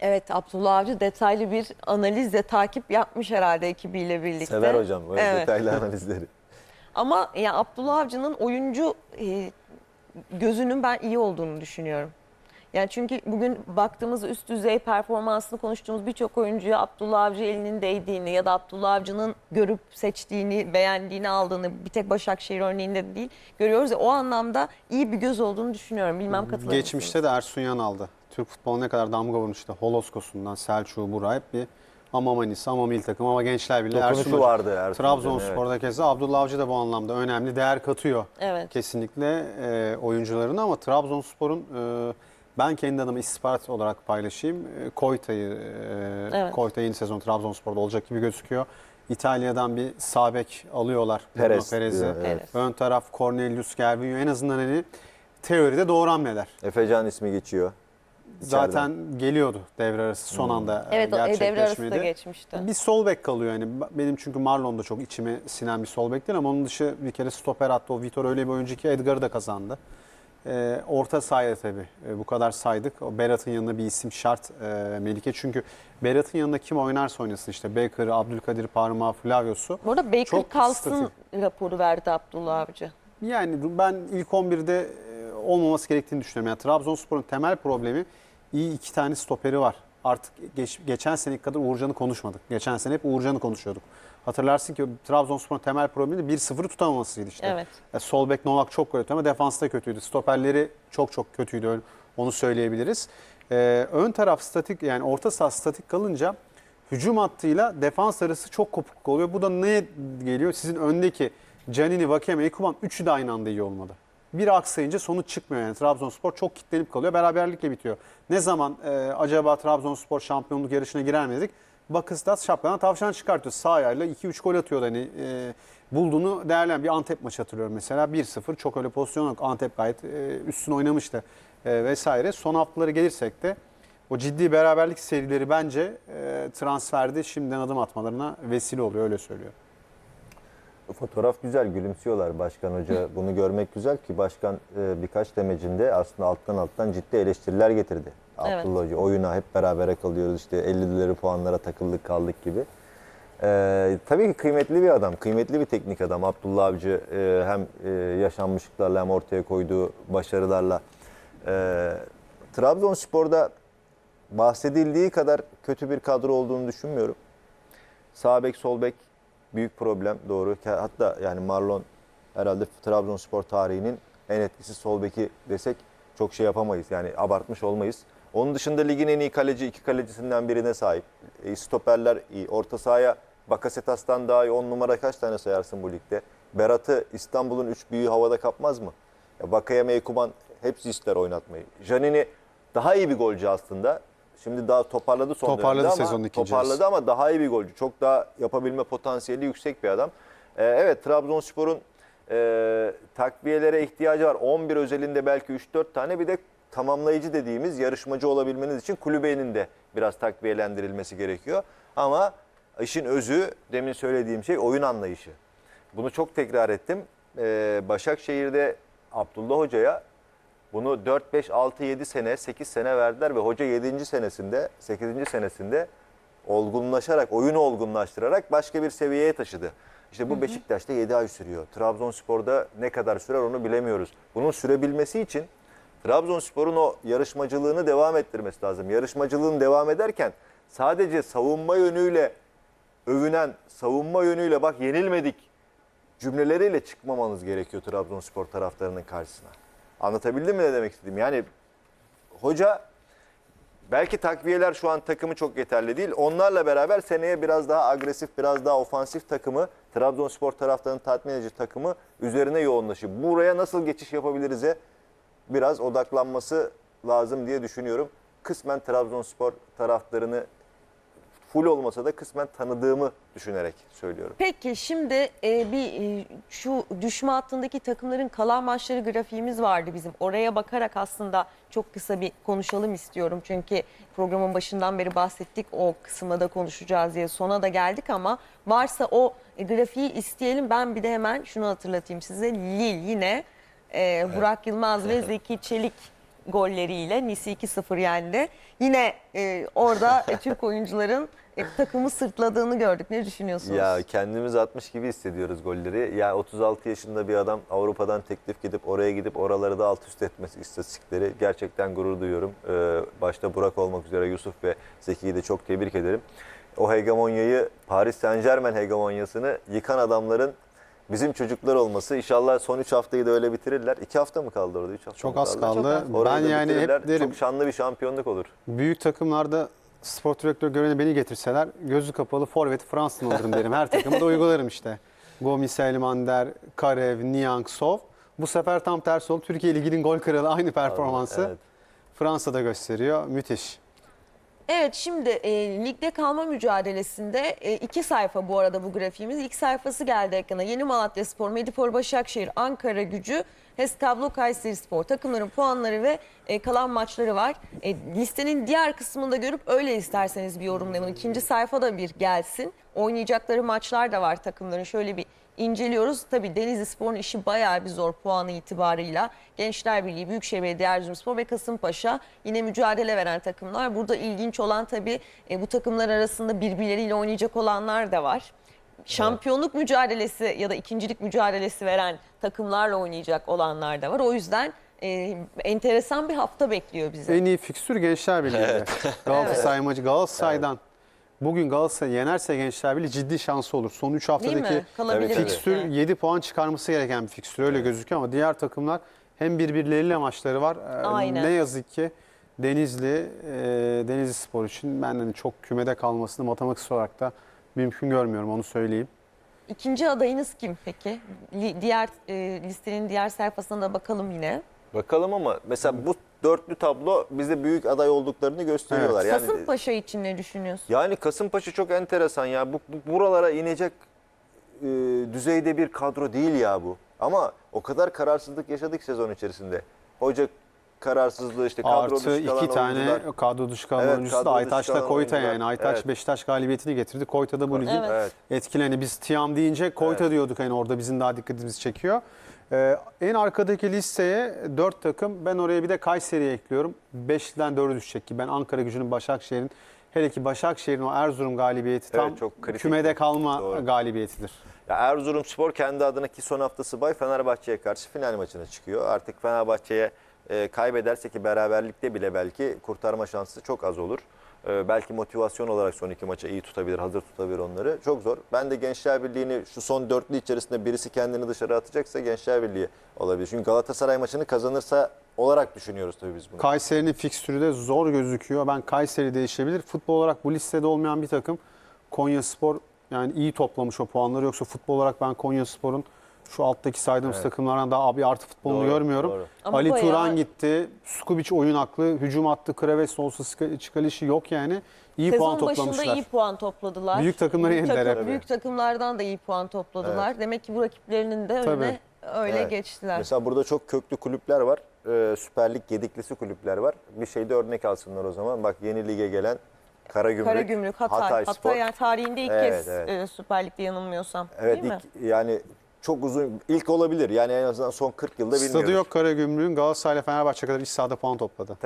Evet Abdullah Avcı detaylı bir analiz ve takip yapmış herhalde ekibiyle birlikte. Sever hocam böyle Evet. detaylı analizleri. Ama ya Abdullah Avcı'nın oyuncu e, gözünün ben iyi olduğunu düşünüyorum. Yani çünkü bugün baktığımız üst düzey performansını konuştuğumuz birçok oyuncuya Abdullah Avcı elinin değdiğini ya da Abdullah Avcı'nın görüp seçtiğini, beğendiğini aldığını bir tek Başakşehir örneğinde de değil görüyoruz. Ya, o anlamda iyi bir göz olduğunu düşünüyorum. Bilmem katılır? Geçmişte de Ersun Yanal'dı. Türk futboluna ne kadar damga vurmuş işte Holoskos'undan Selçuk'u Burak hep bir ama Manisa ama milli takım ama gençler bile Dokunuşu Ersun vardı Ersun Trabzonspor'da keza Abdullah Avcı da bu anlamda önemli değer katıyor. Evet. Kesinlikle e, oyuncularına ama Trabzonspor'un e, ben kendi adıma istihbarat olarak paylaşayım. E, Koyta'yı e, Evet. Koyta yeni sezon Trabzonspor'da olacak gibi gözüküyor. İtalya'dan bir sabek alıyorlar. Perez Perez'i. evet. Ön taraf Cornelius Gervinho en azından hani teoride doğru hamleler. Efecan ismi geçiyor. Zaten geliyordu devre arası son anda Evet o e, devre arası da gerçekleşmedi. geçmişti. Bir sol bek kalıyor yani. Benim çünkü Marlon da çok içime sinen bir sol bek değil ama onun dışı bir kere stoper attı. O Vitor öyle bir oyuncu ki Edgar'ı da kazandı. Ee, orta sahaya tabii e, bu kadar saydık. O Berat'ın yanında bir isim şart e, Melike. Çünkü Berat'ın yanında kim oynarsa oynasın işte Baker'ı, Abdülkadir Parmağı, Flavios'u. Bu arada Baker Çok kalsın raporu verdi Abdullah Avcı. Yani ben ilk 11'de e, olmaması gerektiğini düşünüyorum. Yani Trabzonspor'un temel problemi iyi iki tane stoperi var. Artık geç- geçen seneki kadar Uğurcan'ı konuşmadık. Geçen sene hep Uğurcan'ı konuşuyorduk. Hatırlarsın ki Trabzonspor'un temel problemi de 1-0'ı tutamamasıydı işte. Evet. E, Sol bek Novak çok kötü ama defansta kötüydü. Stoperleri çok çok kötüydü onu söyleyebiliriz. E, ön taraf statik yani orta saha statik kalınca hücum hattıyla defans arası çok kopuk oluyor. Bu da neye geliyor? Sizin öndeki Canini, Vakeme, Ekuban üçü de aynı anda iyi olmalı. Bir aksayınca sonuç çıkmıyor yani. Trabzonspor çok kitlenip kalıyor. Beraberlikle bitiyor. Ne zaman e, acaba Trabzonspor şampiyonluk yarışına girer mi dedik? Bakıstas şapkadan tavşan çıkartıyor. Sağ ayağıyla 2-3 gol atıyordu. Hani, e, bulduğunu değerlen bir Antep maçı hatırlıyorum mesela. 1-0 çok öyle pozisyon yok. Antep gayet e, üstün oynamıştı e, vesaire. Son haftaları gelirsek de o ciddi beraberlik serileri bence e, transferde şimdiden adım atmalarına vesile oluyor öyle söylüyor. Fotoğraf güzel, gülümsüyorlar Başkan Hoca. Bunu görmek güzel ki Başkan e, birkaç demecinde aslında alttan alttan ciddi eleştiriler getirdi. Evet. Abdullah Hoca oyuna hep berabere kalıyoruz işte 50'leri puanlara takıldık kaldık gibi. E, tabii ki kıymetli bir adam, kıymetli bir teknik adam. Abdullah Avcı e, hem e, yaşanmışlıklarla hem ortaya koyduğu başarılarla. E, Trabzonspor'da bahsedildiği kadar kötü bir kadro olduğunu düşünmüyorum. Sağ bek, sol bek büyük problem doğru. Hatta yani Marlon herhalde Trabzonspor tarihinin en etkisiz sol beki desek çok şey yapamayız. Yani abartmış olmayız. Onun dışında ligin en iyi kaleci iki kalecisinden birine sahip. E, stoperler iyi. Orta sahaya Bakasetas'tan daha iyi 10 numara kaç tane sayarsın bu ligde? Berat'ı İstanbul'un üç büyüğü havada kapmaz mı? Ya Bakayeme, Ekuban hepsi ister oynatmayı. Janini daha iyi bir golcü aslında. Şimdi daha toparladı son Toparladı dönemde ama sezonun ikinci toparladı yarısı. ama daha iyi bir golcü. Çok daha yapabilme potansiyeli yüksek bir adam. Ee, evet Trabzonspor'un e, takviyelere ihtiyacı var. 11 özelinde belki 3-4 tane bir de tamamlayıcı dediğimiz yarışmacı olabilmeniz için kulübenin de biraz takviyelendirilmesi gerekiyor. Ama işin özü demin söylediğim şey oyun anlayışı. Bunu çok tekrar ettim. Ee, Başakşehir'de Abdullah Hoca'ya bunu 4, 5, 6, 7 sene, 8 sene verdiler ve hoca 7. senesinde, 8. senesinde olgunlaşarak, oyunu olgunlaştırarak başka bir seviyeye taşıdı. İşte bu Beşiktaş'ta 7 ay sürüyor. Trabzonspor'da ne kadar sürer onu bilemiyoruz. Bunun sürebilmesi için Trabzonspor'un o yarışmacılığını devam ettirmesi lazım. Yarışmacılığını devam ederken sadece savunma yönüyle övünen, savunma yönüyle bak yenilmedik cümleleriyle çıkmamanız gerekiyor Trabzonspor taraftarının karşısına. Anlatabildim mi ne demek istediğimi? Yani hoca belki takviyeler şu an takımı çok yeterli değil. Onlarla beraber seneye biraz daha agresif, biraz daha ofansif takımı, Trabzonspor taraftarının tatmin edici takımı üzerine yoğunlaşıp buraya nasıl geçiş yapabiliriz'e biraz odaklanması lazım diye düşünüyorum. Kısmen Trabzonspor taraftarını full olmasa da kısmen tanıdığımı düşünerek söylüyorum. Peki şimdi e, bir e, şu düşme hattındaki takımların kalan maçları grafiğimiz vardı bizim. Oraya bakarak aslında çok kısa bir konuşalım istiyorum. Çünkü programın başından beri bahsettik o kısımda da konuşacağız diye sona da geldik ama varsa o e, grafiği isteyelim. Ben bir de hemen şunu hatırlatayım size. Lille yine e, Burak Yılmaz ve Zeki Çelik golleriyle Nice 2-0 yendi. Yine e, orada e, Türk oyuncuların e, takımı sırtladığını gördük. Ne düşünüyorsunuz? Ya kendimiz atmış gibi hissediyoruz golleri. Ya 36 yaşında bir adam Avrupa'dan teklif gidip oraya gidip oraları da alt üst etmesi istatistikleri gerçekten gurur duyuyorum. Ee, başta Burak olmak üzere Yusuf ve Zeki'yi de çok tebrik ederim. O hegemonyayı Paris Saint Germain hegemonyasını yıkan adamların bizim çocuklar olması. İnşallah son 3 haftayı da öyle bitirirler. 2 hafta mı kaldı orada? 3 hafta Çok mı az kaldı. Çok az. Orayı Ben yani hep derim Çok şanlı bir şampiyonluk olur. büyük takımlarda spor direktör görevine beni getirseler gözü kapalı forvet Fransız'ın olurum derim. Her takıma da uygularım işte. Gomis, Elmander, Karev, Niang, Sov. Bu sefer tam tersi oldu. Türkiye Ligi'nin gol kralı aynı performansı Evet. Fransa'da gösteriyor. Müthiş. Evet şimdi e, ligde kalma mücadelesinde e, iki sayfa bu arada bu grafiğimiz. İlk sayfası geldi ekrana. Yeni Malatya Spor, Medipol Başakşehir, Ankara Gücü, Heskablo Kayseri Spor takımların puanları ve e, kalan maçları var. E, listenin diğer kısmında görüp öyle isterseniz bir yorumlayalım. İkinci sayfa da bir gelsin. Oynayacakları maçlar da var takımların. Şöyle bir inceliyoruz. Tabii Denizli Spor'un işi bayağı bir zor puanı itibarıyla. Gençler Birliği, Büyükşehir Belediye Erzurumspor ve Kasımpaşa yine mücadele veren takımlar. Burada ilginç olan tabii e, bu takımlar arasında birbirleriyle oynayacak olanlar da var. Şampiyonluk mücadelesi ya da ikincilik mücadelesi veren takımlarla oynayacak olanlar da var. O yüzden e, enteresan bir hafta bekliyor bizi. En iyi fikstür Gençler Birliği'de. Galatasaray maçı Galatasaray'dan bugün Galatasaray yenerse Gençler Birliği ciddi şansı olur. Son 3 Değil haftadaki mi? Kalabilir. Fikstür Evet. 7 puan çıkarması gereken bir fikstür öyle gözüküyor ama diğer takımlar hem birbirleriyle maçları var. Ee, Aynen. Ne yazık ki Denizli e, Denizli Spor için ben hani çok kümede kalmasını matematiksel olarak da mümkün görmüyorum onu söyleyeyim. İkinci adayınız kim peki? Diğer e, listenin diğer sayfasına da bakalım yine. Bakalım ama mesela bu dörtlü tablo bize büyük aday olduklarını gösteriyorlar. Yani Kasımpaşa için ne düşünüyorsun? Yani Kasımpaşa çok enteresan ya. Bu, bu- buralara inecek e, düzeyde bir kadro değil ya bu. Ama o kadar kararsızlık yaşadık sezon içerisinde. Hoca kararsızlığı işte kadro Artı dışı kalan iki tane oyuncular. kadro dışı kalan Evet, oyuncusu da kadro dışı Aytaç'la kalan Koyta oyuncular. yani. Aytaç Evet. Beşiktaş galibiyetini getirdi. Koyta da bu ligin Evet. Evet. etkileni. Biz Tiam deyince Koyta Evet. diyorduk hani orada bizim daha dikkatimizi çekiyor. Ee, en arkadaki listeye 4 takım. Ben oraya bir de Kayseri'yi ekliyorum. 5'den 4'e düşecek ki ben Ankara gücünün Başakşehir'in hele ki Başakşehir'in o Erzurum galibiyeti Evet, tam çok kritik. kümede kalma Doğru. galibiyetidir. Ya Erzurumspor kendi adına ki son haftası bay Fenerbahçe'ye karşı final maçına çıkıyor. Artık Fenerbahçe'ye e, kaybederse ki beraberlikte bile belki kurtarma şansı çok az olur. E, belki motivasyon olarak son iki maça iyi tutabilir, hazır tutabilir onları. Çok zor. Ben de Gençler Birliği'ni şu son dörtlü içerisinde birisi kendini dışarı atacaksa Gençler Birliği olabilir. Çünkü Galatasaray maçını kazanırsa olarak düşünüyoruz tabii biz bunu. Kayseri'nin fikstürü de zor gözüküyor. Ben Kayseri değişebilir. Futbol olarak bu listede olmayan bir takım Konya Spor yani iyi toplamış o puanları. Yoksa futbol olarak ben Konya Spor'un şu alttaki saydığımız Evet. takımlardan daha abi artı futbolunu Doğru, görmüyorum. doğru. Ama Ali bayağı- Turan gitti. Skubic oyun aklı. Hücum attı. Kreves olsa Çıkalişi yok yani. İyi puan Sezon başında toplamışlar. iyi puan topladılar. Büyük takımları büyük, yendiler takım- hep. büyük takımlardan da iyi puan topladılar. Demek ki bu rakiplerinin de önüne öyle Evet. geçtiler. Mesela burada çok köklü kulüpler var. Ee, Süper Lig yediklisi kulüpler var. Bir şeyde örnek alsınlar o zaman. Bak yeni lige gelen Karagümrük, Karagümrük, Hatay. Hatay, Hatayspor. yani tarihinde ilk Evet, kez evet. e, Süper Lig'de yanılmıyorsam. Evet değil mi? ilk- yani çok uzun ilk olabilir. Yani en azından son 40 yılda Stadı bilmiyoruz. yok Karagümrük'ün Galatasaray ile Fenerbahçe kadar iç sahada puan topladı.